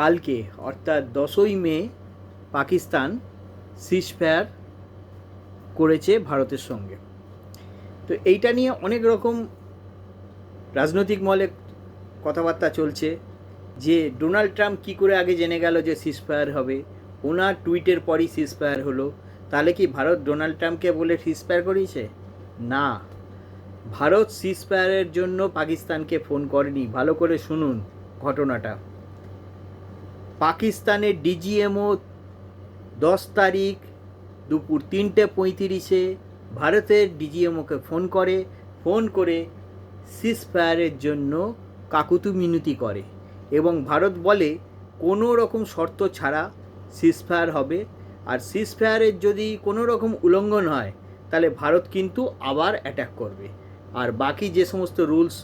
কালকে, অর্থাৎ দশই মে, পাকিস্তান সিজফায়ার করেছে ভারতের সঙ্গে। তো এইটা নিয়ে অনেক রকম রাজনৈতিক মহলে কথাবার্তা চলছে, যে ডোনাল্ড ট্রাম্প কী করে আগে জেনে গেল যে সিজফায়ার হবে, ওনার টুইটের পরই সিজফায়ার হলো, তাহলে কি ভারত ডোনাল্ড ট্রাম্পকে বলে সিজফায়ার করিয়েছে? না। ভারত সিজফায়ারের জন্য পাকিস্তানকে ফোন করেনি, ভালো করে শুনুন ঘটনাটা। পাকিস্তানের ডিজিএমও দশ তারিখ দুপুর তিনটে পঁয়ত্রিশে ভারতের ডিজিএমওকে ফোন করে ফোন করে সিজফায়ারের জন্য কাকুতু মিনতি করে এবং ভারত বলে কোনো রকম শর্ত ছাড়া সিজফায়ার হবে। আর সিজফায়ারের যদি কোনো রকম উল্লঙ্ঘন হয়, তাহলে ভারত কিন্তু আবার অ্যাটাক করবে। আর বাকি যে সমস্ত রুলস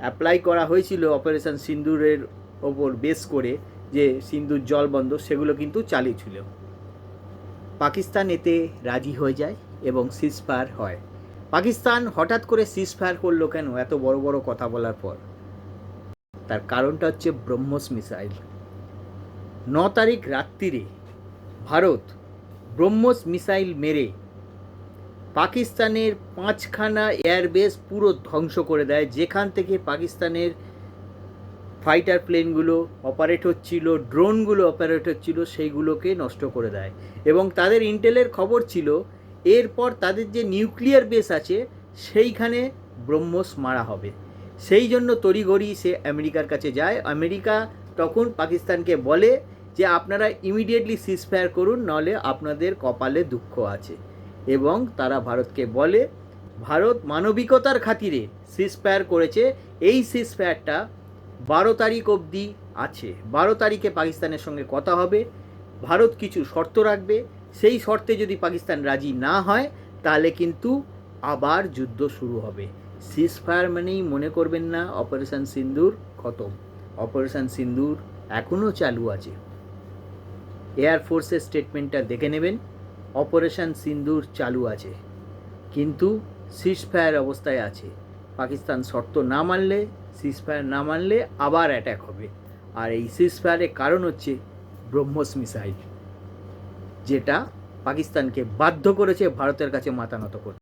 অ্যাপ্লাই করা হয়েছিল অপারেশন সিন্দুরের ওপর বেস করে যে সিন্দুর জলবন্ধ সেগুলো কিন্তু চালিয়েছিল পাকিস্তান এতে রাজি হয়ে যায় এবং সিজফায়ার হয়। পাকিস্তান হঠাৎ করে সিজফায়ার করল কেন? এত বড় বড় কথা বলার পর। তার কারণটা হচ্ছে ব্রহ্মস মিসাইল। ন তারিখ রাত্রিরে ভারত ব্রহ্মস মিসাইল মেরে পাকিস্তানের পাঁচখানা এয়ারবেস পুরো ধ্বংস করে দেয়। যেখান থেকে পাকিস্তানের ফাইটার প্লেনগুলো অপারেট হচ্ছিল, ড্রোনগুলো অপারেট হচ্ছিল, সেইগুলোকে নষ্ট করে দেয়। এবং তাদের ইন্টেলের খবর ছিল, এরপর তাদের যে নিউক্লিয়ার বেস আছে, সেইখানে ব্রহ্মস মারা হবে। সেই জন্য তড়িঘড়ি সে আমেরিকার কাছে যায়। আমেরিকা তখন পাকিস্তানকে বলে যে, আপনারা ইমিডিয়েটলি সিজফায়ার করুন, নাহলে আপনাদের কপালে দুঃখ আছে। এবং তারা ভারতকে বলে, ভারত মানবিকতার খাতিরে সিজফায়ার করেছে। এই সিজফায়ারটা বারো তারিখ অবধি আছে। বারো তারিখে পাকিস্তানের সঙ্গে কথা হবে। ভারত কিছু শর্ত রাখবে। সেই শর্তে যদি পাকিস্তান রাজি না হয়, তাহলে কিন্তু আবার যুদ্ধ শুরু হবে। সিজফায়ার মানেই মনে করবেন না অপারেশন সিন্দুর খতম। অপারেশন সিন্দুর এখনও চালু আছে। এয়ারফোর্সের স্টেটমেন্টটা দেখে নেবেন। অপারেশন সিন্দুর চালু আছে। কিন্তু সিজফায়ার অবস্থায় আছে। পাকিস্তান শর্ত না মানলে সিজফায়ার না মানলে আবার অ্যাট্যাক হবে। আর এই সিজফায়ারের কারণ হচ্ছে ব্রহ্মস মিসাইল যেটা পাকিস্তানকে বাধ্য করেছে ভারতের কাছে মাথা নত করতে।